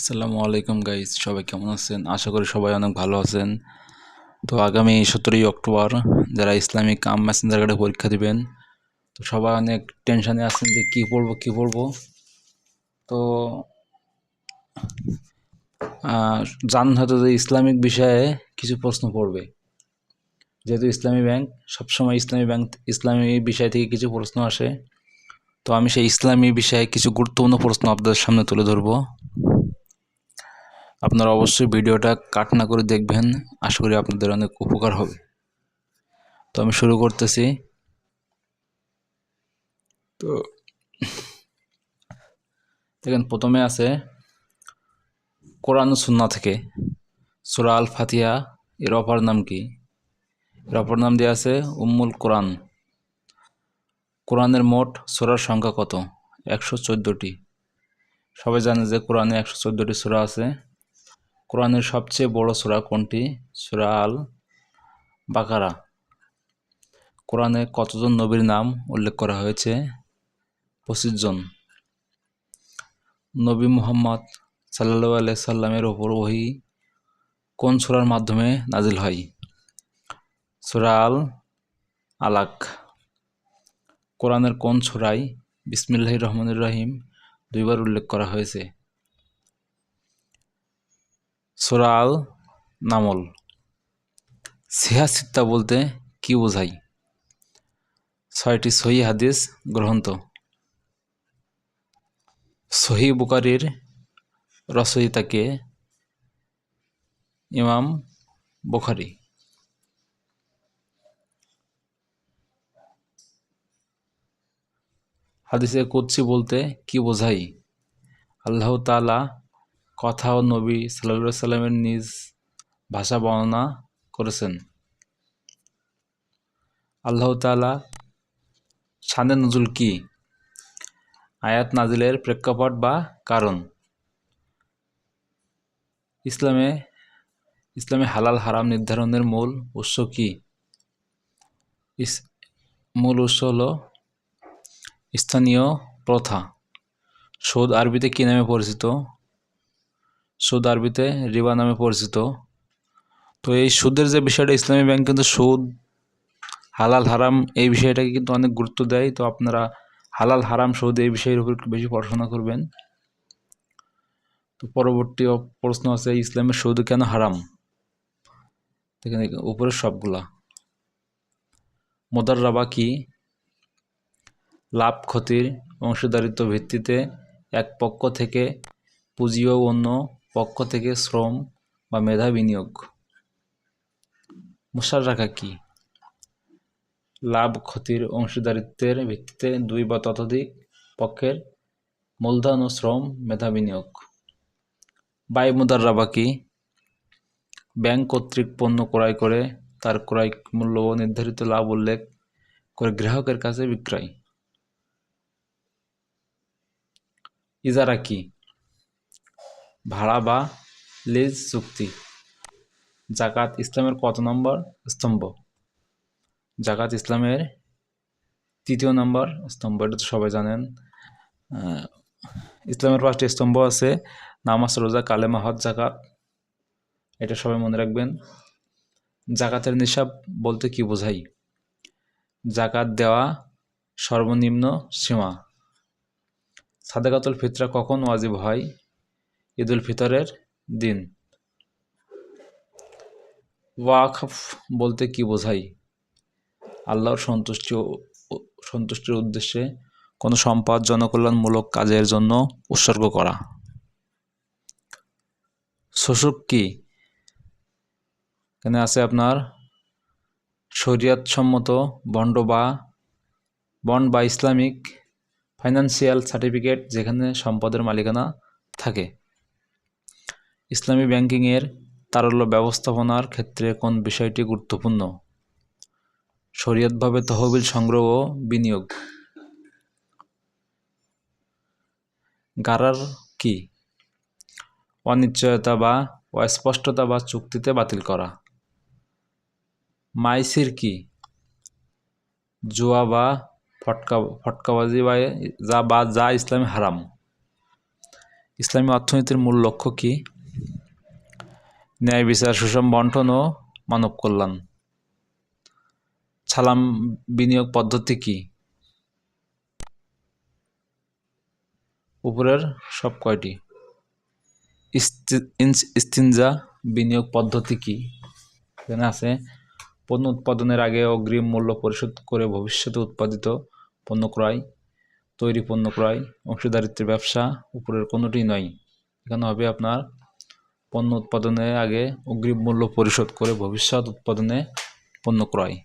আসসালামু আলাইকুম গাইজ সবাই কেমন আছেন? আশা করি সবাই অনেক ভালো আছেন। তো আগামী সতেরোই অক্টোবর যারা ইসলামিক কাম মেসেঞ্জার গার্ডে পরীক্ষা দিবেন, তো সবাই অনেক টেনশানে আছেন যে কী পড়ব কী পড়ব। তো জানেন হয়তো যে ইসলামিক বিষয়ে কিছু প্রশ্ন পড়বে। যেহেতু ইসলামী ব্যাংক, সবসময় ইসলামী ব্যাংক, ইসলামী বিষয় থেকে কিছু প্রশ্ন আসে। তো আমি সেই ইসলামী বিষয়ে কিছু গুরুত্বপূর্ণ প্রশ্ন আপনাদের সামনে তুলে ধরবো। আপনারা অবশ্যই ভিডিওটা কাট না করে দেখবেন। আশা করি আপনাদের অনেক উপকার হবে। তো আমি শুরু করতেছি। তো দেখেন, প্রথমে আছে কোরআন সুন্না থেকে সুরা আল ফাতিহা এর অপর নাম কি? এর অপর নাম দেওয়া আছে উম্মুল কোরআন। কোরআনের মোট সুরার সংখ্যা কত? একশো চোদ্দোটি। সবাই জানে যে কোরআনে একশো চোদ্দোটি সুরা আছে। কোরআনের সবচেয়ে বড় সূরা কোনটি? সূরা আল বাকারা কোরআনে কতজন নবীর নাম উল্লেখ করা হয়েছে? পঁচিশ জন। নবী মুহাম্মদ সাল্লাল্লাহু আলাইহি সাল্লামের ওপর ওহি কোন সূরার মাধ্যমে নাজিল হয়? সূরা আল আলাক কোরআনের কোন সূরায় বিসমিল্লাহির রহমানির রহিম দুইবার উল্লেখ করা হয়েছে? সূরা আল নামল। সিহাসিত্তা বলতে কি বোঝায়? ছয়টি সহি হাদিস গ্রন্থ। সহি বুকারির রচয়িতাকে ইমাম বুখারি। হাদিসে কুৎসি বলতে কি বোঝাই আল্লাহ তাআলা কথা ও নবী সাল্লাল্লাহু সাল্লামের নিজ ভাষা বর্ণনা করেছেন। আল্লাহ তাআলা শানে নজুল কি? আয়াত নাজিলের প্রেক্ষাপট বা কারণ? ইসলামে ইসলামে হালাল হারাম নির্ধারণের মূল উৎস কি? মূল উৎস হল স্থানীয় প্রথা। সৌদ আরবিতে কি নামে পরিচিত? সুদ আরবিতে রিবা নামে পরিচিত। তো এই সুদের যে বিষয়টা, ইসলামী ব্যাংক কিন্তু সুদ, হালাল, হারাম, এই বিষয়টাকে কিন্তু অনেক গুরুত্ব দেয়। তো আপনারা হালাল, হারাম, সুদ এই বিষয়ের উপর বেশি পড়াশোনা করবেন। তো পরবর্তী প্রশ্ন আছে ইসলামের সুদ কেন হারাম? এখানে উপরের সবগুলা। মোদাররাবা কি? লাভ, ক্ষতির অংশীদারিত্ব ভিত্তিতে এক পক্ষ থেকে পুঁজি ও অন্য পক্ষ থেকে শ্রম বা মেধা বিনিয়োগ। রাখা কি? লাভ ক্ষতির অংশীদারিত্বের ভিত্তিতে দুই বা ততোধিক পক্ষের মূলধন ও শ্রম মেধা বিনিয়োগ। বাই মুদাররাবা কি? ব্যাংক কর্তৃক পণ্য ক্রয় করে তার ক্রয় মূল্য ও নির্ধারিত লাভ উল্লেখ করে গ্রাহকের কাছে বিক্রয়। ইজারা কি? ভাড়া বা লিজ চুক্তি। জাকাত ইসলামের কত নম্বর স্তম্ভ? জাকাত ইসলামের তৃতীয় নম্বর স্তম্ভ, এটা তো সবাই জানেন। ইসলামের পাঁচটি স্তম্ভ আছে, নামাজ, রোজা, কালেমা, হজ, জাকাত। এটা সবাই মনে রাখবেন। জাকাতের নিসাব বলতে কি বোঝাই? জাকাত দেওয়া সর্বনিম্ন সীমা। সাদাকাতুল ফিতরা কখন ওয়াজিব হয়? ঈদুল ফিতরের দিন। ওয়াকফ বলতে কি বোঝায়? আল্লাহর সন্তুষ্টি সন্তুষ্টির উদ্দেশ্যে কোনো সম্পদ জনকল্যাণমূলক কাজের জন্য উৎসর্গ করা। শোষক কি? এখানে আছে আপনার শরিয়াতসম্মত বন্ড বা বন্ড বা ইসলামিক ফাইন্যান্সিয়াল সার্টিফিকেট যেখানে সম্পদের মালিকানা থাকে। ইসলামী ব্যাংকিংয়ের তারল্য ব্যবস্থাপনার ক্ষেত্রে কোন বিষয়টি গুরুত্বপূর্ণ? শরীয়তভাবে তহবিল সংগ্রহ ও বিনিয়োগ। গারার কি? অনিশ্চয়তা বা অস্পষ্টতা বা চুক্তিতে বাতিল করা। মাইসির কি? জুয়া বা ফটকা, ফটকাবাজি বা যা বা যা ইসলামে হারাম। ইসলামী অর্থনীতির মূল লক্ষ্য কি? ন্যায় বিচার, সুষম বন্টন ও মানব কল্যাণ। সালাম বিনিয়োগ পদ্ধতি কি? উপরের সব কয়টি? ইস্তিনজা বিনিয়োগ পদ্ধতি কি? এখানে আছে, পণ্য উৎপাদনের আগে অগ্রিম মূল্য পরিশোধ করে ভবিষ্যতে উৎপাদিত পণ্য ক্রয়, তৈরি পণ্য ক্রয়, অংশীদারিত্বের ব্যবসা, উপরের কোনোটি নয়। এখানে হবে আপনার পণ্য উৎপাদনের আগে অগ্রিম মূল্য পরিশোধ করে ভবিষ্যৎ উৎপাদনে পণ্য ক্রয়।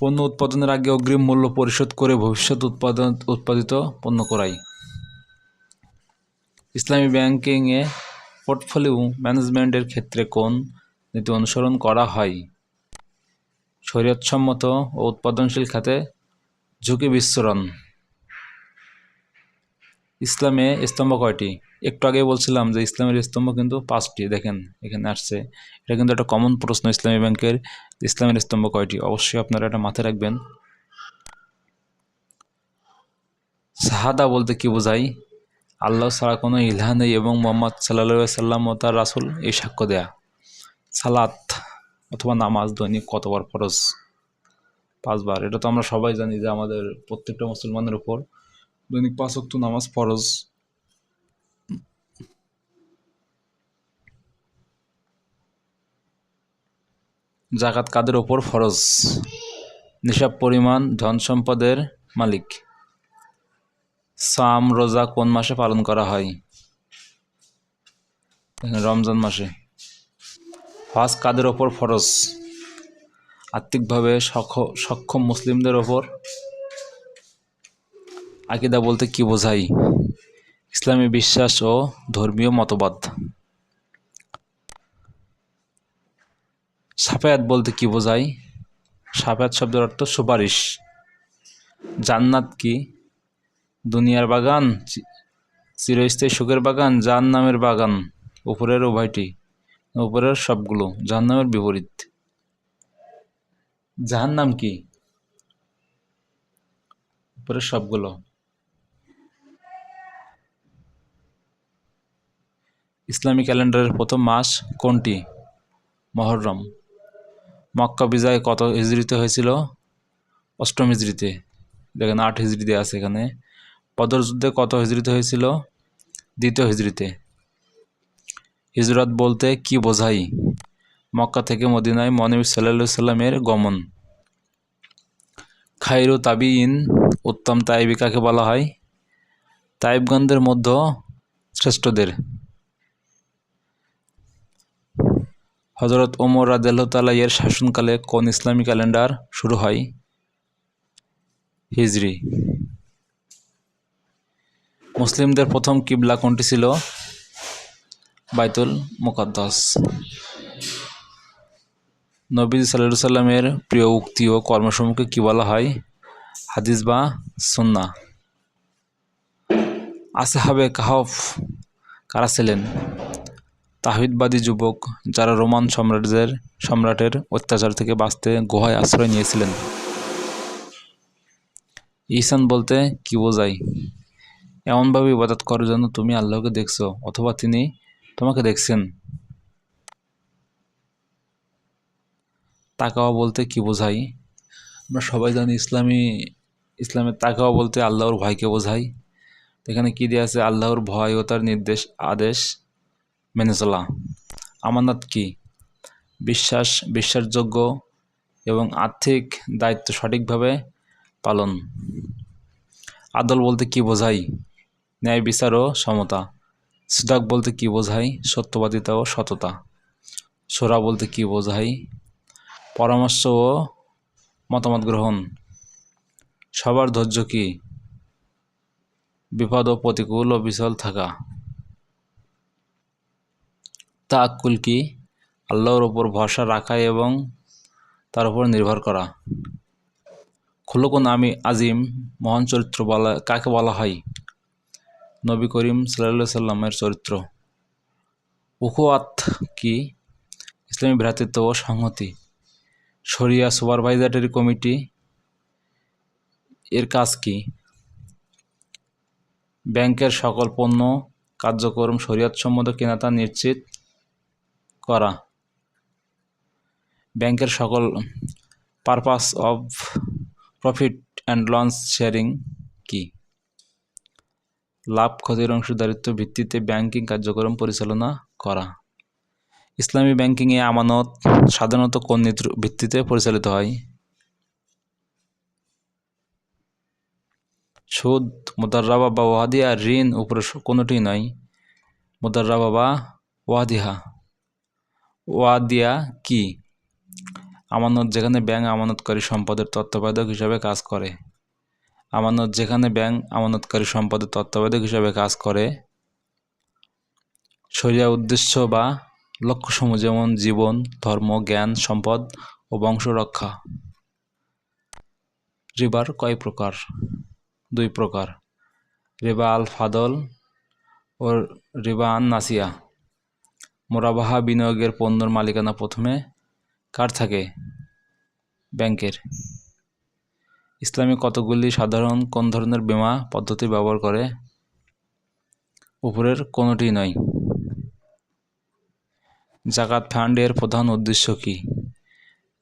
পণ্য উৎপাদনের আগে অগ্রিম মূল্য পরিশোধ করে ভবিষ্যৎ উৎপাদন, উৎপাদিত পণ্য ক্রয়। ইসলামী ব্যাংকিংয়ে পোর্টফোলিও ম্যানেজমেন্টের ক্ষেত্রে কোন নীতি অনুসরণ করা হয়? শরীয়তসম্মত ও উৎপাদনশীল খাতে ঝুঁকি বিস্তরণ। ইসলামে স্তম্ভ কয়টি? একটু আগে বলছিলাম যে ইসলামের স্তম্ভ কিন্তু পাঁচটি, দেখেন এখানে আসছে। এটা কিন্তু একটা কমন প্রশ্ন ইসলামী ব্যাংকের ইসলামের স্তম্ভ কয়টি? অবশ্যই আপনারা এটা মাথায় রাখবেন। সাহাদা বলতে কি বোঝায়? আল্লাহ ছাড়া কোনো ইলহা নেই এবং মোহাম্মদ সাল্লা সাল্লাম ও তার রাসুল এই সাক্ষ্য দেয়া। সালাত অথবা নামাজ দৈনিক কতবার ফরজ? পাঁচবার। এটা তো আমরা সবাই জানি যে আমাদের প্রত্যেকটা মুসলমানের উপর দৈনিক পাঁচ অক্ট নামাজ ফরজ জাকাত কাদের ওপর ফরজ নিসাব পরিমাণ ধন সম্পদের মালিক সাম রোজা কোন মাসে পালন করা হয় রমজান মাসে হজ কাদের ওপর ফরজ আর্থিকভাবে সক্ষম মুসলিমদের ওপর আকিদা বলতে কি বোঝাই? ইসলামী বিশ্বাস ও ধর্মীয় মতবাদ। সাফায়াত বলতে কি বোঝায় সাফায়াত শব্দের অর্থ সুপারিশ। জান্নাত কি? দুনিয়ার বাগান চিরস্থায়ী সুখের বাগান জান নামের বাগান, উপরের উভয়টি, উপরের সবগুলো জাহান নামের বিপরীত। জাহান নাম কি? উপরের সবগুলো। ইসলামী ক্যালেন্ডারের প্রথম মাস কোনটি? মহরম। মক্কা বিজয় কত হিজড়িতে হয়েছিল? অষ্টম হিজড়িতে। দেখেন আট হিজড়িতে আছে এখানে। বদর যুদ্ধে কত হিজড়িতে হয়েছিল? দ্বিতীয় হিজড়িতে। হিজরত বলতে কি বোঝাই? মক্কা থেকে মদিনায় মনবী সাল্লা সাল্লামের গমন। খাইরু তাবিইন উত্তম তাইবি কাকে বলা হয়। তাইবগণদের মধ্য শ্রেষ্ঠদের। হজরত ওমর রাদেল্লাহ এর শাসনকালে কোন ইসলামী ক্যালেন্ডার শুরু হয়? হিজরি। মুসলিমদের প্রথম কিবলা কোনটি ছিল? বাইতুল মুকাদ্দাস। নবী সাল্লাহ সাল্লামের প্রিয় উক্তি ও কর্মসমূহকে কী বলা হয়? হাদিস বা সন্না আসহাবে কাহফ কারা ছিলেন? তাহিদবাদী যুবক যারা রোমান সম্রাটদের, সম্রাটের অত্যাচার থেকে বাঁচতে গুহায় আশ্রয় নিয়েছিলেন। ইসান বলতে, কি বোঝায় এমনভাবে ইবাদত করার জন্য তুমি আল্লাহকে দেখছ, অথবা তিনি তোমাকে দেখছেন? তাকাওয়া বলতে, কি বোঝাই? আমরা সবাই জানি ইসলামী, ইসলামের তাকাওয়া বলতে আল্লাহর ভয়কে বোঝাই এখানে কী দেওয়া আছে? আল্লাহর ভয় ও তার নির্দেশ, আদেশ। মেনে চলা আমানত কি? বিশ্বাস, বিশ্বাসযোগ্য এবং আর্থিক দায়িত্ব সঠিকভাবে পালন। আদল বলতে কি বোঝাই ন্যায় বিচার ও সমতা। সিদাক বলতে কি বোঝাই সত্যবাদিতা ও সততা। সোরা বলতে কি বোঝাই পরামর্শ ও মতামত গ্রহণ। সবার ধৈর্য কি? বিপদ ও প্রতিকূল ও বিচল থাকা। তাকুল কি? আল্লাহর ওপর ভরসা রাখা এবং তার উপর নির্ভর করা। খুলকুন আমি আজিম, মহান চরিত্র বলা, কাকে বলা হয়? নবী করিম সাল্লা সাল্লামের চরিত্র। উকুয়াত কি? ইসলামী ভ্রাতৃত্ব ও সংহতি। শরিয়া সুপারভাইজারি কমিটি। এর কাজ কি? ব্যাংকের সকল পণ্য কার্যক্রম শরীয়তসম্মত কিনা তা নিশ্চিত। করা। ব্যাংকের সকল purpose of profit and launch sharing কি? লাভ, ক্ষতির অংশীদারিত্ব ভিত্তিতে ব্যাংকিং কার্যক্রম পরিচালনা করা। ইসলামী ব্যাংকিংয়ে আমানত সাধারণত কোন নীতির ভিত্তিতে পরিচালিত হয়? সুদ, মুদার্রাবা বা ওয়াদিয়া ঋণ উপরে কোনোটি নয়। মুদার্রাবা বা ওয়াদিহা ওয়াদিয়া কি? আমানত যেখানে ব্যাংক আমানতকারী সম্পদের তত্ত্বাবধায়ক হিসাবে কাজ করে। আমানত যেখানে ব্যাংক আমানতকারী সম্পদের তত্ত্বাবধায়ক হিসাবে কাজ করে। শরিয়া উদ্দেশ্য বা লক্ষ্যসমূহ যেমন জীবন, ধর্ম, জ্ঞান, সম্পদ ও বংশ রক্ষা। রিবার কয় প্রকার? দুই প্রকার। রিবা আল ফাদল ও রিবা আন নাসিয়া মোরাবাহা বিনিয়োগের পণ্যর মালিকানা প্রথমে কার থাকে? ব্যাংকের। ইসলামী কতগুলি সাধারণ কোন ধরনের বিমা পদ্ধতি ব্যবহার করে? উপরের কোনোটি নয়? জাকাত ফান্ডের প্রধান উদ্দেশ্য কী?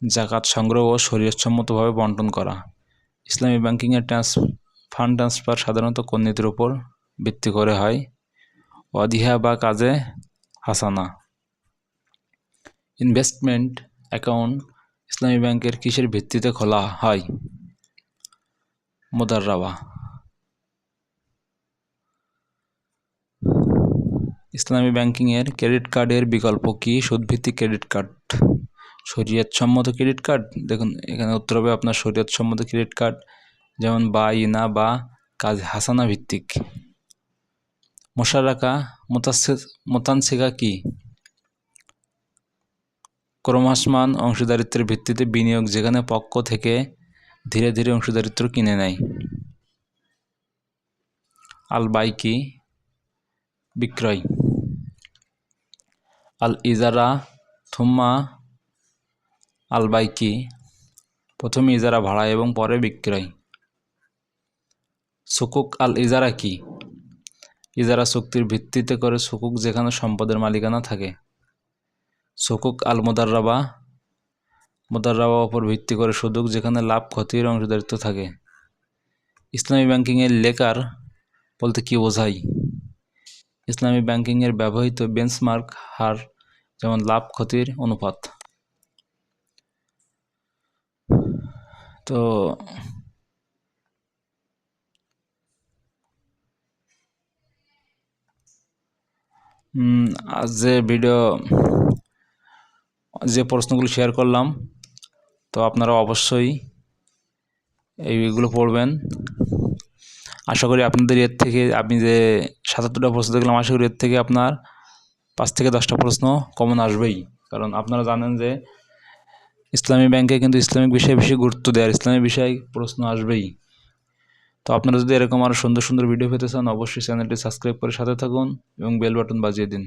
জাকাত সংগ্রহ ও শরীরসম্মতভাবে বন্টন করা। ইসলামী ব্যাংকিংয়ের ট্রান্স, ফান্ড ট্রান্সফার সাধারণত কোন নীতির উপর ভিত্তি করে হয়? অধিহা বা কাজে হাসানা। ইনভেস্টমেন্ট অ্যাকাউন্ট ইসলামী ব্যাংকের কিসের ভিত্তিতে খোলা হয়? মুদাররাবা ইসলামী ব্যাংকিংয়ের ক্রেডিট কার্ডের বিকল্প কি? সুদভিত্তিক ক্রেডিট কার্ড। সম্মত ক্রেডিট কার্ড? দেখুন, এখানে উত্তর হবে আপনার সম্মত ক্রেডিট কার্ড, যেমন বা ইনা বা কাজ হাসানা ভিত্তিক। মোশারাকা মোতানসিকা কি? ক্রমহ্বমান অংশীদারিত্বের ভিত্তিতে বিনিয়োগ যেখানে পক্ষ থেকে ধীরে ধীরে অংশীদারিত্ব কিনে নেয়। আল বাইকি বিক্রয়। আল ইজারা থুম্মা আল বাইকি প্রথমে ইজারা ভাড়া এবং পরে বিক্রয়। সুকুক আল ইজারা কি? ইজারা চুক্তির ভিত্তিতে করে সুকুক যেখানে সম্পদের মালিকানা থাকে। সুকুক আল মোদাররাবা মোদাররাবা ওপর ভিত্তি করে সুদুক, যেখানে লাভ, ক্ষতির অংশীদারিত্ব থাকে। ইসলামী ব্যাংকিংয়ের লেকার বলতে কি বোঝায়? ইসলামী ব্যাংকিংয়ের ব্যবহৃত বেঞ্চমার্ক হার যেমন লাভ, ক্ষতির অনুপাত। তো আজ যে ভিডিও যে প্রশ্নগুলো শেয়ার করলাম, তো আপনারা অবশ্যই এইগুলো পড়বেন। আশা করি আপনাদের এর থেকে, আপনি যে সাতাত্তরটা প্রশ্ন দেখলাম, আশা করি এর থেকে আপনার পাঁচ থেকে দশটা প্রশ্ন কমন আসবেই। কারণ আপনারা জানেন যে ইসলামী ব্যাংকে কিন্তু ইসলামিক বিষয়ে বেশি গুরুত্ব দেয় ইসলামী বিষয়ে প্রশ্ন আসবেই। তো আপনারা যদি এরকম আরও সুন্দর সুন্দর ভিডিও পেতে চান, অবশ্যই চ্যানেলটি সাবস্ক্রাইব করে সাথে থাকুন এবং বেল বাটন বাজিয়ে দিন।